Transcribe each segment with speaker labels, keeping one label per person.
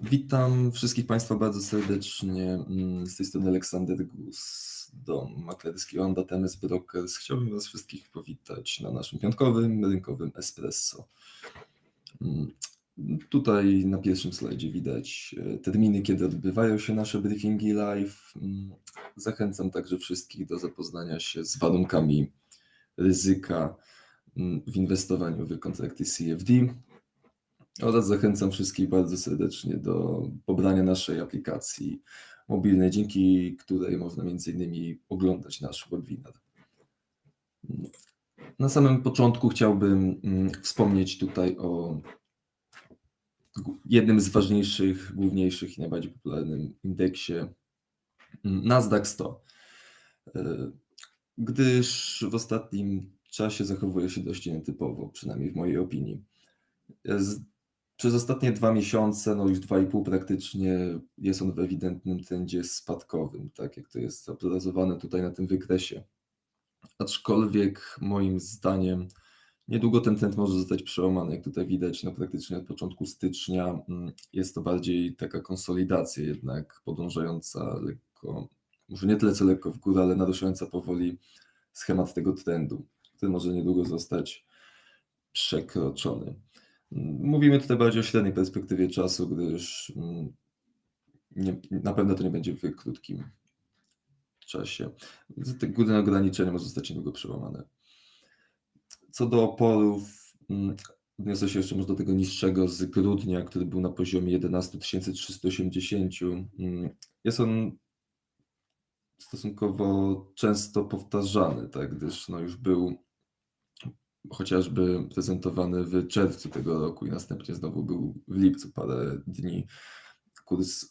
Speaker 1: Witam wszystkich Państwa bardzo serdecznie. Mm, Z tej strony Aleksander Gus, dom maklerski Onda Temes Brokers. Chciałbym Was wszystkich powitać na naszym piątkowym rynkowym espresso. Mm, Tutaj na pierwszym slajdzie widać e, terminy, kiedy odbywają się nasze briefingi live. Mm, Zachęcam także wszystkich do zapoznania się z warunkami ryzyka w inwestowaniu w kontrakty CFD. Oraz zachęcam wszystkich bardzo serdecznie do pobrania naszej aplikacji mobilnej, dzięki której można m.in. oglądać nasz webinar. Na samym początku chciałbym mm, wspomnieć tutaj o jednym z ważniejszych, główniejszych i najbardziej popularnym indeksie mm, Nasdaq 100. E, Gdyż w ostatnim czasie zachowuje się dość nietypowo, przynajmniej w mojej opinii. Przez ostatnie dwa miesiące, no już dwa i pół praktycznie, jest on w ewidentnym trendzie spadkowym, tak jak to jest zobrazowane tutaj na tym wykresie. Aczkolwiek moim zdaniem niedługo ten trend może zostać przełamany. Jak tutaj widać, no praktycznie od początku stycznia mm, jest to bardziej taka konsolidacja jednak podążająca lekko, może nie tyle co lekko w górę, ale naruszająca powoli schemat tego trendu, który może niedługo zostać przekroczony. Mówimy tutaj bardziej o średniej perspektywie czasu, gdyż mm, nie, na pewno to nie będzie w krótkim czasie. Te górne ograniczenie może zostać niedługo przełamane. Co do oporów, mm, odniosę się jeszcze może do tego niższego z grudnia, który był na poziomie 11 380. Mm, Jest on stosunkowo często powtarzany, tak, gdyż no już był chociażby prezentowany w czerwcu tego roku i następnie znowu był w lipcu parę dni. Kurs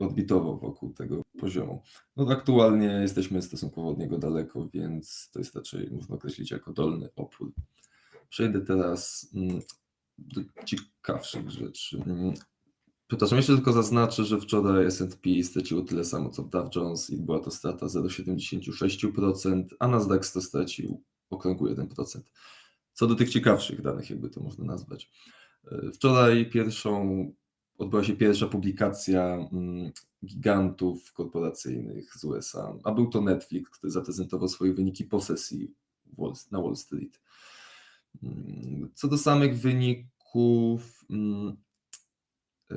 Speaker 1: odbitował wokół tego poziomu. No aktualnie jesteśmy stosunkowo od niego daleko, więc to jest raczej można określić jako dolny opór. Przejdę teraz mm, do ciekawszych rzeczy. Przepraszam, jeszcze tylko zaznaczę, że wczoraj S&P straciło tyle samo co Dow Jones i była to strata 0,76%, a Nasdaq 100 stracił okrągły 1%. Co do tych ciekawszych danych, jakby to można nazwać. E, Wczoraj pierwszą, odbyła się pierwsza publikacja mm, gigantów korporacyjnych z USA, a był to Netflix, który zaprezentował swoje wyniki po sesji Wall, na Wall Street. Mm, Co do samych wyników, mm, e,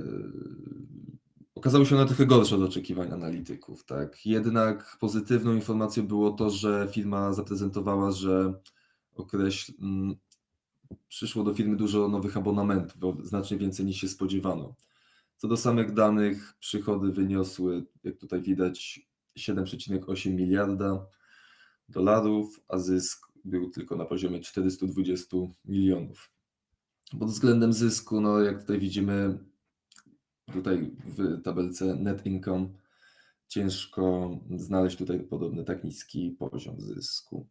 Speaker 1: okazały się one trochę gorsze od oczekiwań analityków. Tak? Jednak pozytywną informacją było to, że firma zaprezentowała, że określ, mm, przyszło do firmy dużo nowych abonamentów, znacznie więcej niż się spodziewano. Co do samych danych, przychody wyniosły, jak tutaj widać, 7,8 miliarda dolarów, a zysk był tylko na poziomie 420 milionów. Pod względem zysku, no jak tutaj widzimy, tutaj w tabelce net income ciężko znaleźć tutaj podobny tak niski poziom zysku.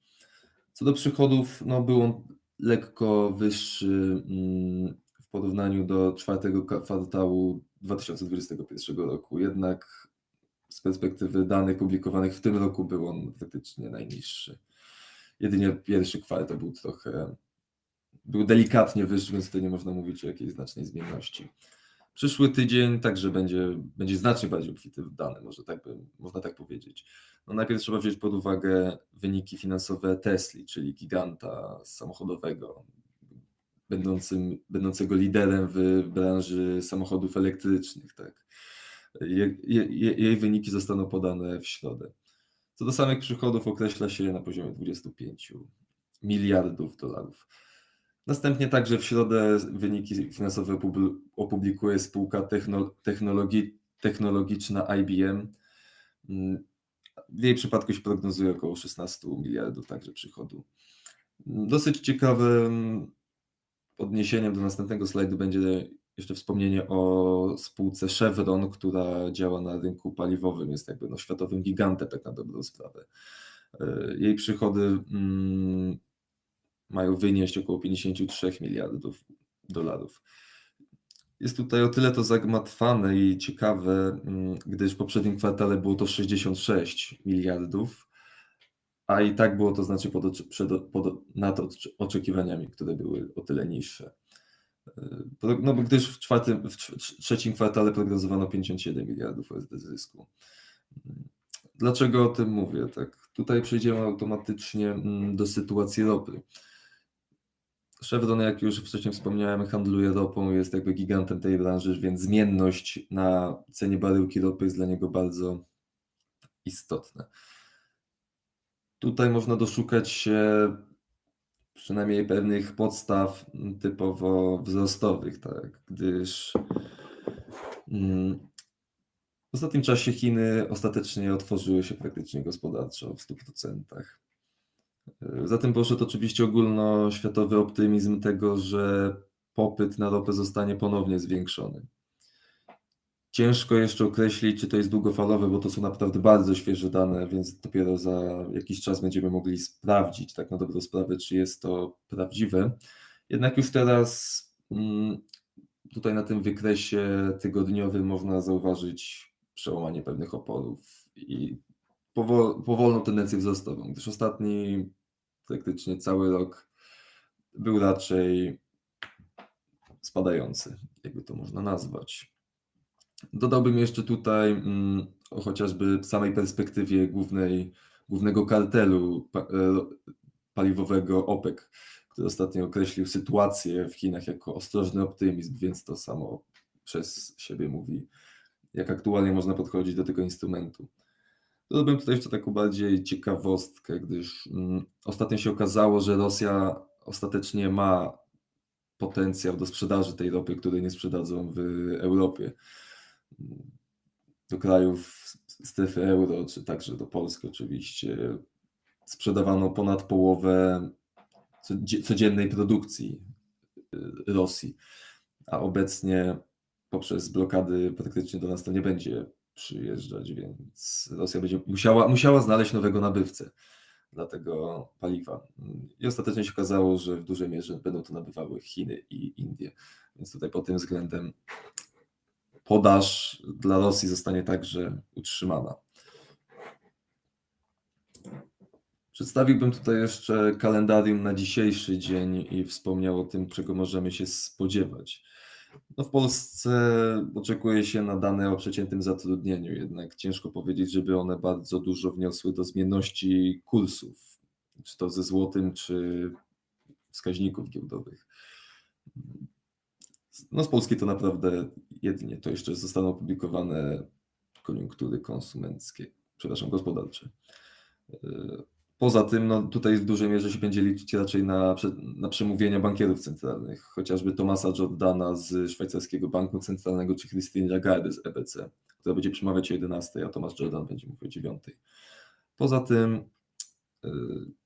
Speaker 1: Co do przychodów, no był on lekko wyższy mm, w porównaniu do czwartego kwartału 2021 roku, jednak z perspektywy danych publikowanych w tym roku był on praktycznie najniższy. Jedynie pierwszy kwartał był trochę, był delikatnie wyższy, więc tutaj nie można mówić o jakiejś znacznej zmienności. Przyszły tydzień także będzie, będzie znacznie bardziej obfity w dane, może tak by, można tak powiedzieć. No najpierw trzeba wziąć pod uwagę wyniki finansowe Tesli, czyli giganta samochodowego, będącym, będącego liderem w branży samochodów elektrycznych. Tak. Je, je, je- jej wyniki zostaną podane w środę. Co do samych przychodów określa się na poziomie 25 miliardów dolarów. Następnie także w środę wyniki finansowe opubli- opublikuje spółka techno, technologi, technologiczna IBM. Mm, W jej przypadku się prognozuje około 16 miliardów także przychodu. Mm, Dosyć ciekawym odniesieniem do następnego slajdu będzie jeszcze wspomnienie o spółce Chevron, która działa na rynku paliwowym, jest jakby no, światowym gigantem tak na dobrą sprawę. E, Jej przychody mm, mają wynieść około 53 miliardów dolarów. Jest tutaj o tyle to zagmatwane i ciekawe, mm, gdyż w poprzednim kwartale było to 66 miliardów, a i tak było to znacznie pod, przed, pod, nad oczekiwaniami, które były o tyle niższe. Pro- No gdyż w, czwartym, w trz- trzecim kwartale prognozowano 57 miliardów USD zysku. Dlaczego o tym mówię? Tak, tutaj przejdziemy automatycznie mm, do sytuacji ropy. Chevron, jak już wcześniej wspomniałem, handluje ropą, jest jakby gigantem tej branży, więc zmienność na cenie baryłki ropy jest dla niego bardzo istotna. Tutaj można doszukać się przynajmniej pewnych podstaw typowo wzrostowych, tak, gdyż mm, w ostatnim czasie Chiny ostatecznie otworzyły się praktycznie gospodarczo w 100%. Za tym poszedł oczywiście ogólnoświatowy optymizm tego, że popyt na ropę zostanie ponownie zwiększony. Ciężko jeszcze określić, czy to jest długofalowe, bo to są naprawdę bardzo świeże dane, więc dopiero za jakiś czas będziemy mogli sprawdzić tak na dobrą sprawę, czy jest to prawdziwe. Jednak już teraz mm, tutaj na tym wykresie tygodniowym można zauważyć przełamanie pewnych oporów i powo- powolną tendencję wzrostową, gdyż ostatni praktycznie cały rok był raczej spadający, jakby to można nazwać. Dodałbym jeszcze tutaj mm, o chociażby samej perspektywie głównej, głównego kartelu pa, e, paliwowego OPEC, który ostatnio określił sytuację w Chinach jako ostrożny optymizm, więc to samo przez siebie mówi, jak aktualnie można podchodzić do tego instrumentu. Dodałbym tutaj jeszcze taką bardziej ciekawostkę, gdyż mm, ostatnio się okazało, że Rosja ostatecznie ma potencjał do sprzedaży tej ropy, której nie sprzedadzą w Europie. Do krajów strefy euro, czy także do Polski oczywiście, sprzedawano ponad połowę codzie- codziennej produkcji y, Rosji, a obecnie poprzez blokady praktycznie do nas to nie będzie przyjeżdżać, więc Rosja będzie musiała, musiała znaleźć nowego nabywcę dla tego paliwa. I ostatecznie się okazało, że w dużej mierze będą to nabywały Chiny i Indie, więc tutaj pod tym względem podaż dla Rosji zostanie także utrzymana. Przedstawiłbym tutaj jeszcze kalendarium na dzisiejszy dzień i wspomniał o tym, czego możemy się spodziewać. No w Polsce oczekuje się na dane o przeciętnym zatrudnieniu, jednak ciężko powiedzieć, żeby one bardzo dużo wniosły do zmienności kursów, czy to ze złotym, czy wskaźników giełdowych. No z Polski to naprawdę jedynie to jeszcze zostaną opublikowane koniunktury konsumenckie, przepraszam, gospodarcze. Poza tym, no tutaj w dużej mierze się będzie liczyć raczej na, na przemówienia bankierów centralnych, chociażby Tomasa Jordana z szwajcarskiego banku centralnego, czy Christine Lagarde z EBC, która będzie przemawiać o 11, a Tomasz Jordan będzie mówił o 9. Poza tym yy,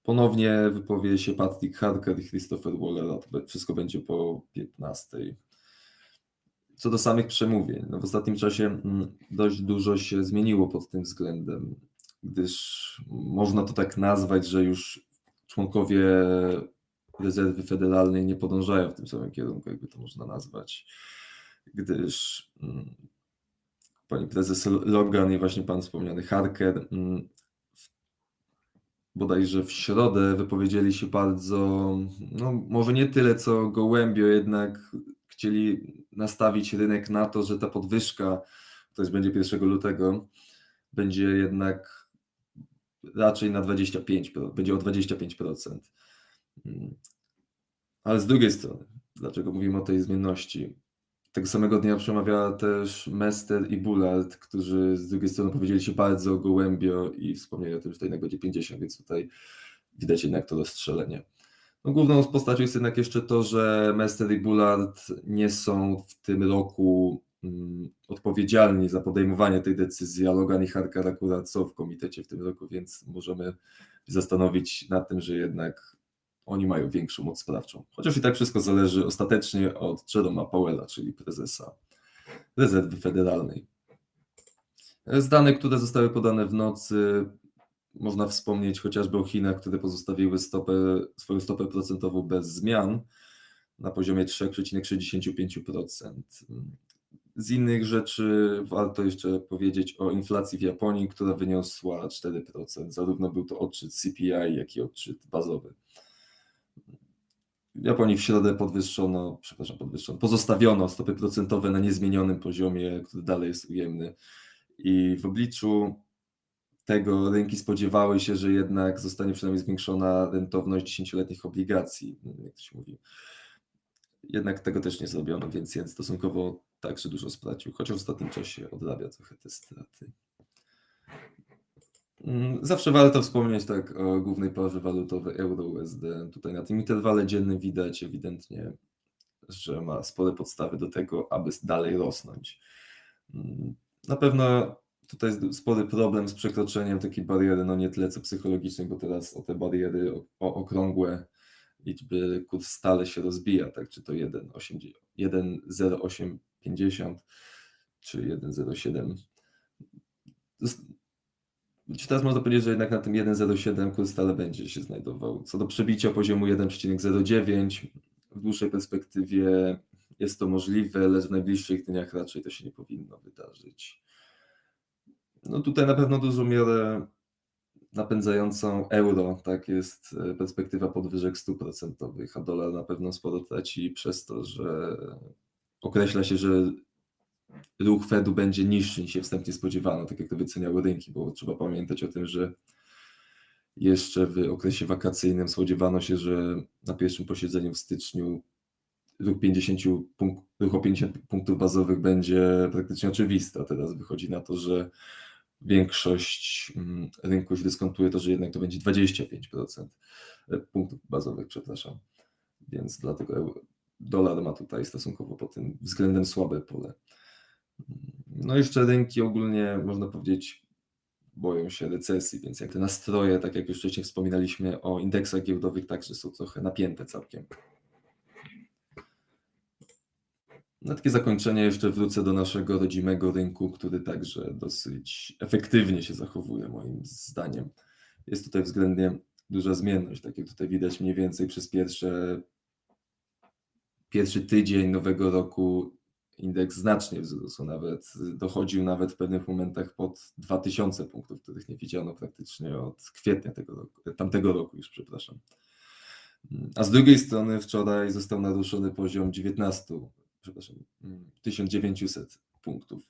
Speaker 1: ponownie wypowie się Patrick Harker i Christopher Waller, wszystko będzie po 15. Co do samych przemówień, no w ostatnim czasie mm, dość dużo się zmieniło pod tym względem, gdyż można to tak nazwać, że już członkowie rezerwy federalnej nie podążają w tym samym kierunku, jakby to można nazwać, gdyż mm, pani prezes Logan i właśnie pan wspomniany Harker mm, bodajże w środę wypowiedzieli się bardzo, no może nie tyle co gołębio, jednak chcieli nastawić rynek na to, że ta podwyżka, to jest będzie 1 lutego, będzie jednak raczej na 25%, będzie o 25%. Mm. Ale z drugiej strony, dlaczego mówimy o tej zmienności? Tego samego dnia przemawiała też Mester i Bullard, którzy z drugiej strony powiedzieli się bardzo gołębio i wspomnieli o tym, że to jednak będzie 50, więc tutaj widać jednak to rozstrzelenie. No, główną postacią jest jednak jeszcze to, że Mester i Bullard nie są w tym roku odpowiedzialni za podejmowanie tej decyzji, a Logan i Harker akurat są w komitecie w tym roku, więc możemy zastanowić nad tym, że jednak oni mają większą moc sprawczą. Chociaż i tak wszystko zależy ostatecznie od Jeroma Powella, czyli prezesa rezerwy federalnej. Z danych, które zostały podane w nocy, można wspomnieć chociażby o Chinach, które pozostawiły stopę, swoją stopę procentową bez zmian na poziomie 3,65%. Z innych rzeczy warto jeszcze powiedzieć o inflacji w Japonii, która wyniosła 4%. Zarówno był to odczyt CPI, jak i odczyt bazowy. W Japonii w środę podwyższono, przepraszam, podwyższono, pozostawiono stopy procentowe na niezmienionym poziomie, który dalej jest ujemny. I w obliczu tego rynki spodziewały się, że jednak zostanie przynajmniej zwiększona rentowność dziesięcioletnich obligacji, jak to się mówi. Jednak tego też nie zrobiono, więc jen stosunkowo także dużo stracił, chociaż w ostatnim czasie odrabia trochę te straty. Mm, Zawsze warto wspomnieć tak o głównej parze walutowej euro-USD. Tutaj na tym interwale dziennym widać ewidentnie, że ma spore podstawy do tego, aby dalej rosnąć. Mm, Na pewno tutaj jest spory problem z przekroczeniem takiej bariery, no nie tyle co psychologicznej, bo teraz o te bariery o okrągłe liczby kurs stale się rozbija, tak? Czy to 1,80 1,0850 czy 1,07. Zas- Czy teraz można powiedzieć, że jednak na tym 1,07 kurs stale będzie się znajdował. Co do przebicia poziomu 1,09 w dłuższej perspektywie jest to możliwe, lecz w najbliższych dniach raczej to się nie powinno wydarzyć. No tutaj na pewno dużą miarę napędzającą euro, tak jest e, perspektywa podwyżek stóp procentowych, a dolar na pewno sporo traci przez to, że określa się, że ruch Fedu będzie niższy niż się wstępnie spodziewano, tak jak to wyceniały rynki, bo trzeba pamiętać o tym, że jeszcze w okresie wakacyjnym spodziewano się, że na pierwszym posiedzeniu w styczniu ruch, 50 punk- ruch o 50 punktów bazowych będzie praktycznie oczywisty, a teraz wychodzi na to, że większość mm, rynku już dyskontuje to, że jednak to będzie 25% e, punktów bazowych, przepraszam. Więc dlatego dolar ma tutaj stosunkowo pod tym względem słabe pole. No jeszcze rynki ogólnie można powiedzieć boją się recesji, więc jak te nastroje, tak jak już wcześniej wspominaliśmy o indeksach giełdowych, także są trochę napięte całkiem. Na takie zakończenie jeszcze wrócę do naszego rodzimego rynku, który także dosyć efektywnie się zachowuje moim zdaniem. Jest tutaj względnie duża zmienność, tak jak tutaj widać mniej więcej przez pierwsze, pierwszy tydzień nowego roku indeks znacznie wzrósł, nawet dochodził nawet w pewnych momentach pod 2000 punktów, których nie widziano praktycznie od kwietnia tego roku, tamtego roku już, przepraszam. A z drugiej strony wczoraj został naruszony poziom 19, przepraszam, mm, 1900 punktów,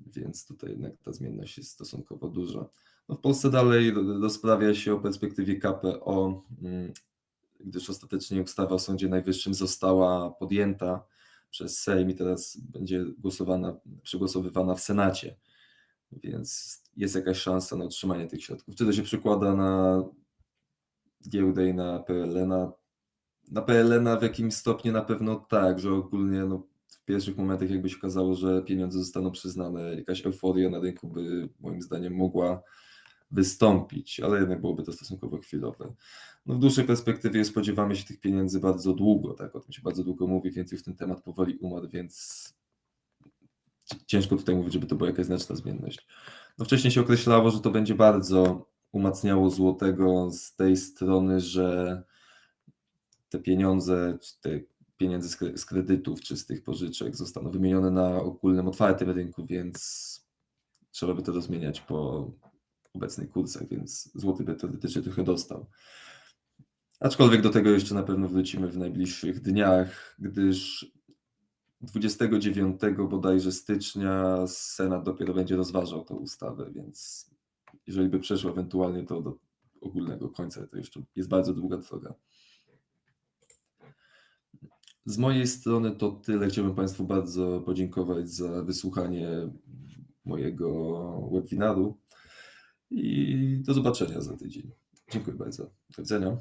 Speaker 1: więc tutaj jednak ta zmienność jest stosunkowo duża. No w Polsce dalej rozprawia się o perspektywie KPO, mm, gdyż ostatecznie ustawa o Sądzie Najwyższym została podjęta przez Sejm i teraz będzie głosowana, przegłosowywana w Senacie, więc jest jakaś szansa na otrzymanie tych środków. Czy to się przekłada na giełdę i na PLN? Na PLN w jakimś stopniu na pewno tak, że ogólnie no, w pierwszych momentach jakby się okazało, że pieniądze zostaną przyznane, jakaś euforia na rynku by moim zdaniem mogła wystąpić, ale jednak byłoby to stosunkowo chwilowe. No w dłuższej perspektywie spodziewamy się tych pieniędzy bardzo długo, tak, o tym się bardzo długo mówi, więc już ten temat powoli umarł, więc ciężko tutaj mówić, żeby to była jakaś znaczna zmienność. No wcześniej się określało, że to będzie bardzo umacniało złotego z tej strony, że te pieniądze, te kre- z kredytów czy z tych pożyczek zostaną wymienione na ogólnym, otwartym rynku, więc trzeba by to rozmieniać po obecnych kursach, więc złoty by teoretycznie trochę dostał. Aczkolwiek do tego jeszcze na pewno wrócimy w najbliższych dniach, gdyż 29 bodajże stycznia Senat dopiero będzie rozważał tę ustawę, więc jeżeli by przeszło ewentualnie to do ogólnego końca, to jeszcze jest bardzo długa droga. Z mojej strony to tyle. Chciałbym Państwu bardzo podziękować za wysłuchanie mojego webinaru i do zobaczenia za tydzień. Dziękuję bardzo. Do widzenia.